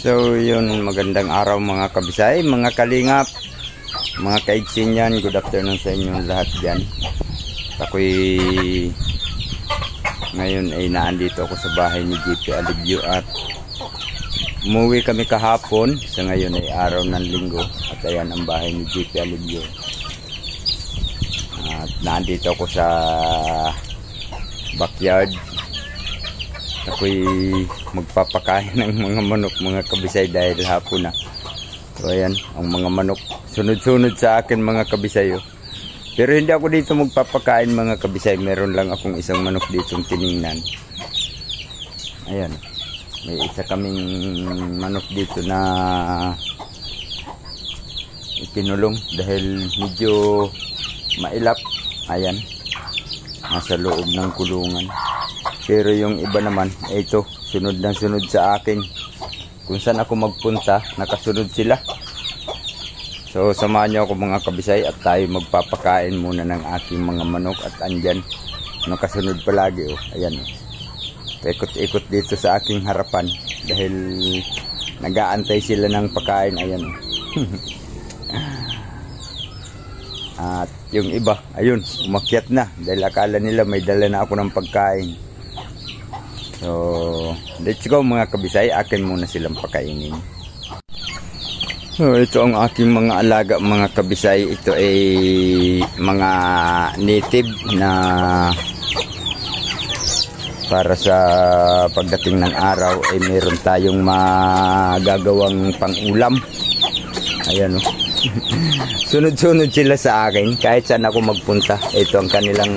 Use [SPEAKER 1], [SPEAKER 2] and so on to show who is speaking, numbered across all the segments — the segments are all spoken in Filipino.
[SPEAKER 1] So yun, magandang araw mga kabisay, mga kalingap, mga kaigsin yan. Good afternoon sa inyong lahat dyan. Ako'y ngayon ay naandito ako sa bahay ni GP Alibyo at umuwi kami kahapon. Sa ngayon ay araw ng linggo at ayan ang bahay ni GP Alibyo. At naandito ako sa backyard ako'y magpapakain ng mga manok mga kabisay dahil hapon na. So ayan ang mga manok. Sunod-sunod sa akin mga kabisay oh. pero hindi ako dito magpapakain mga kabisay. Meron lang akong isang manok dito tiningnan. Ayan. May isa kaming manok dito na ikinulong dahil medyo mailap. Ayan. Nasa loob ng kulungan pero yung iba naman, ito, sunod na sunod sa akin. Kung saan ako magpunta, nakasunod sila. So, samahan niyo ako mga kabisay at tayo magpapakain muna ng aking mga manok at andyan. Nakasunod palagi, oh. Ayan, oh. Ikot-ikot dito sa aking harapan dahil nagaantay sila ng pagkain. Ayan, oh. At yung iba, ayun, umakyat na dahil akala nila may dala na ako ng pagkain. So, let's go mga kabisay. Akin muna silang pakainin. So, ito ang aking mga alaga mga kabisay. Ito ay mga native na para sa pagdating ng araw ay meron tayong magagawang pang-ulam. Ayan o. Sunod-sunod sila sa akin kahit saan ako magpunta. Ito ang kanilang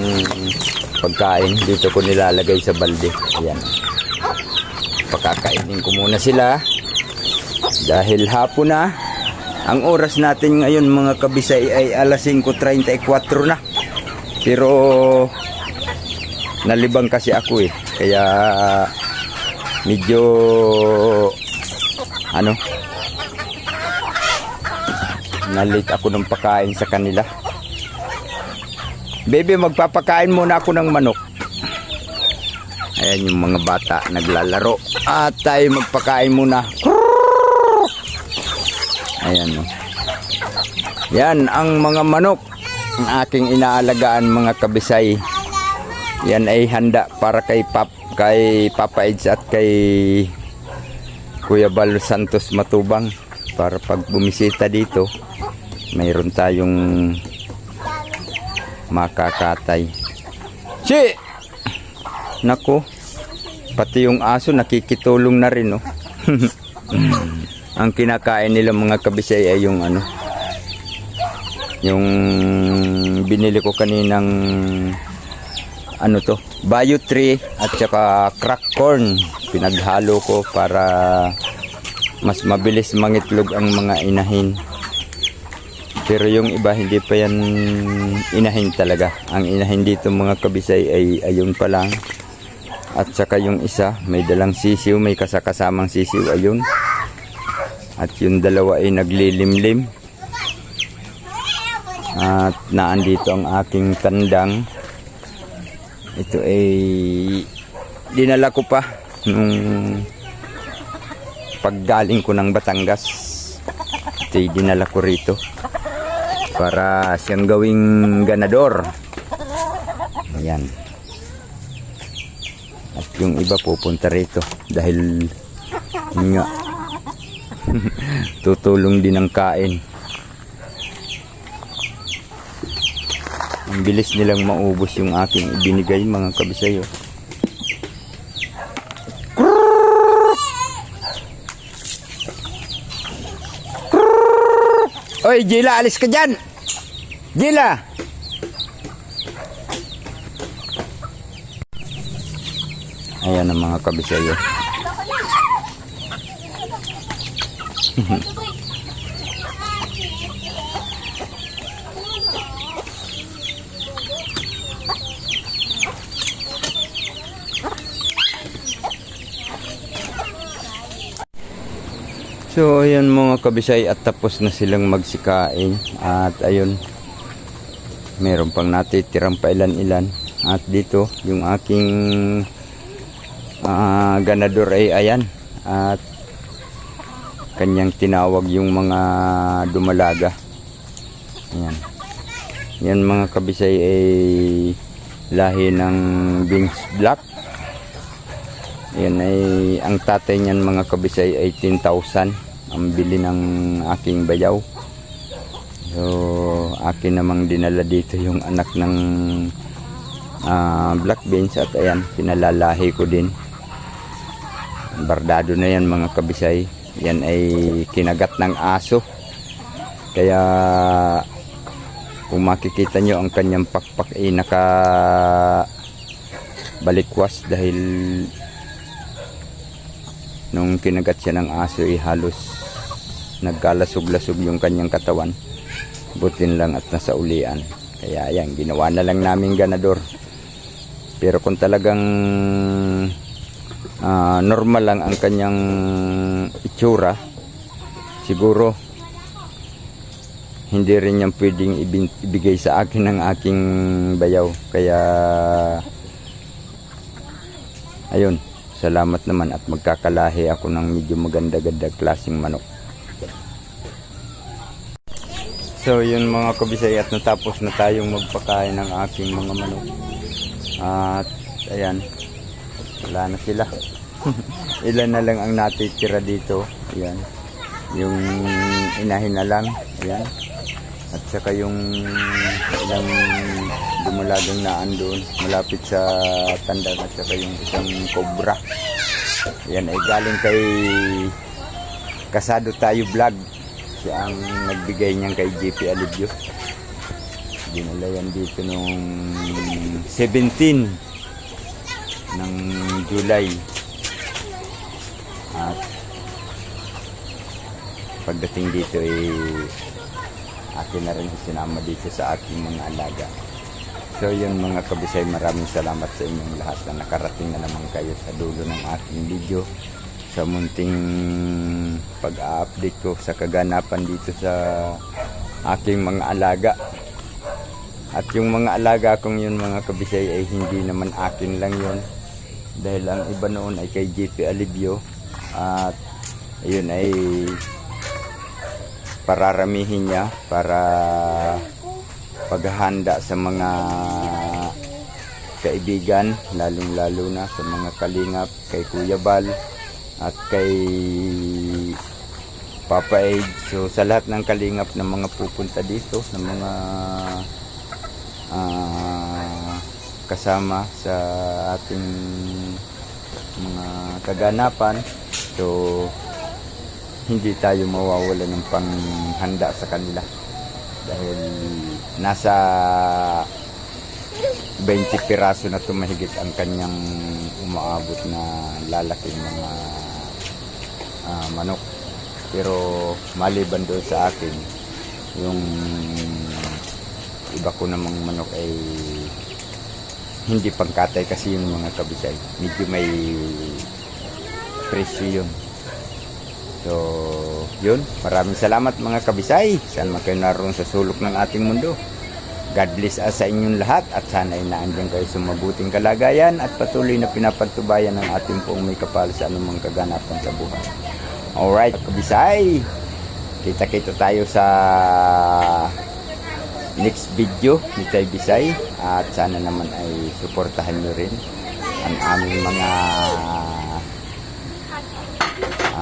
[SPEAKER 1] pagkain. Dito ko nilalagay sa balde. Ayan. Pakakainin ko muna sila. Dahil hapon na. Ang oras natin ngayon mga kabisay ay alas 5.34 na. Pero nalibang kasi ako eh. Kaya medyo ano nalit ako ng pagkain sa kanila. Baby, magpapakain muna ako ng manok. Ayan yung mga bata naglalaro. At tayo magpakain muna. Ayan. Yan ang mga manok. Ang aking inaalagaan mga kabisay. Yan ay handa para kay Pap kay Papa Eds at kay Kuya Bal Santos Matubang para pag bumisita dito mayroon tayong makakatay. Si! Nako, pati yung aso nakikitulong na rin, no? Ang kinakain nila mga kabisay ay yung ano, yung binili ko kaninang ano to, bio tree at saka crack corn. Pinaghalo ko para mas mabilis mangitlog ang mga inahin. Pero yung iba hindi pa yan inahin talaga. Ang inahin dito mga kabisay ay ayun pa lang. At saka yung isa may dalang sisiw, may kasakasamang sisiw ayun. At yung dalawa ay naglilimlim. At naandito ang aking tandang. Ito ay dinala ko pa nung paggaling ko ng Batangas. Ito ay dinala ko rito para siyang gawing ganador. Ayan. At yung iba pupunta rito dahil nga tutulong din ang kain. Ang bilis nilang maubos yung aking ibinigay mga kabisayo. Oy, Gila, alis ka dyan! Gila! Ayan ang mga kabisayo. So ayan mga kabisay at tapos na silang magsikain at ayun meron pang natitirang pa ilan-ilan at dito yung aking ah, ganador ay ayan at kanyang tinawag yung mga dumalaga. Ayan. Yan mga kabisay ay lahi ng Vince Black. Yan ay ang tatay niyan mga kabisay ay 10,000 ang bili ng aking bayaw. So akin namang dinala dito yung anak ng ah, Black Beans at ayan pinalalahi ko din. Bardado na yan mga kabisay. Yan ay kinagat ng aso. Kaya kung makikita nyo ang kanyang pakpak ay naka balikwas dahil nung kinagat siya ng aso ay halos nagkalasog-lasog yung kanyang katawan. Butin lang at nasa ulian. Kaya yan ginawa na lang namin ganador. Pero kung talagang ah, normal lang ang kanyang itsura siguro hindi rin yan pwedeng ibigay sa akin ng aking bayaw. Kaya, ayun, salamat naman at magkakalahi ako ng medyo maganda-ganda klaseng manok. So, yun mga kabisay at natapos na tayong magpakain ng aking mga manok. At, ayan, wala na sila. Ilan na lang ang natitira dito. Ayan. Yung inahin na lang. Ayan at saka yung ilang dumulagang naan doon malapit sa tandan at saka yung isang cobra. Yan ay galing kay Kasado Tayo Vlog. Siya ang nagbigay niyan kay JP Alibio dinala yan dito nung 17 ng July. At pagdating dito ay akin na rin sinama dito sa aking mga alaga. So yun mga kabisay, maraming salamat sa inyong lahat na nakarating na naman kayo sa dulo ng aking video sa munting pag-update ko sa kaganapan dito sa aking mga alaga. At yung mga alaga kong yun mga kabisay ay hindi naman akin lang yun. Dahil ang iba noon ay kay JP Alibio at ayun ay pararamihin niya para paghahanda sa mga kaibigan lalong lalo na sa mga kalingap kay Kuya Bal at kay Papa Ed. So sa lahat ng kalingap ng mga pupunta dito ng mga ah, kasama sa ating mga kaganapan. So hindi tayo mawawala ng panghanda sa kanila. Dahil nasa 20 piraso na tumahigit ang kanyang umaabot na lalaking mga ah, manok. Pero maliban doon sa akin yung iba ko namang manok ay hindi pangkatay kasi yung mga kabisay. Medyo may presyo yun So, yun. Maraming salamat mga kabisay. Saan man kayo naroon sa sulok ng ating mundo. God bless us sa inyong lahat at sana ay naandyan kayo sa mabuting kalagayan at patuloy na pinapatubayan ng ating pong may kapal sa anumang kaganapan sa buhay. Alright, kabisay. Kita-kita tayo sa next video ni Tay Bisay at sana naman ay suportahan nyo rin ang aming mga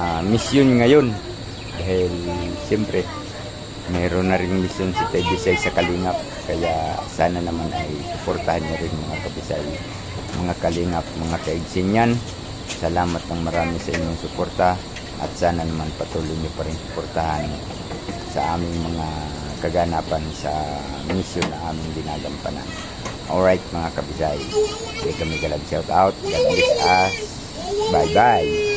[SPEAKER 1] ah, mission ngayon. Dahil siyempre mayroon na rin mission si Tay Bisay sa Kalingap. Kaya sana naman ay suportahan niyo rin mga kabisay mga Kalingap, mga kaigsinyan salamat ng marami sa inyong suporta. At sana naman patuloy niyo pa rin suportahan sa aming mga kaganapan sa mission na aming ginagampanan. Alright mga kabisay. Hindi kami galag shout out. God bless us. Bye bye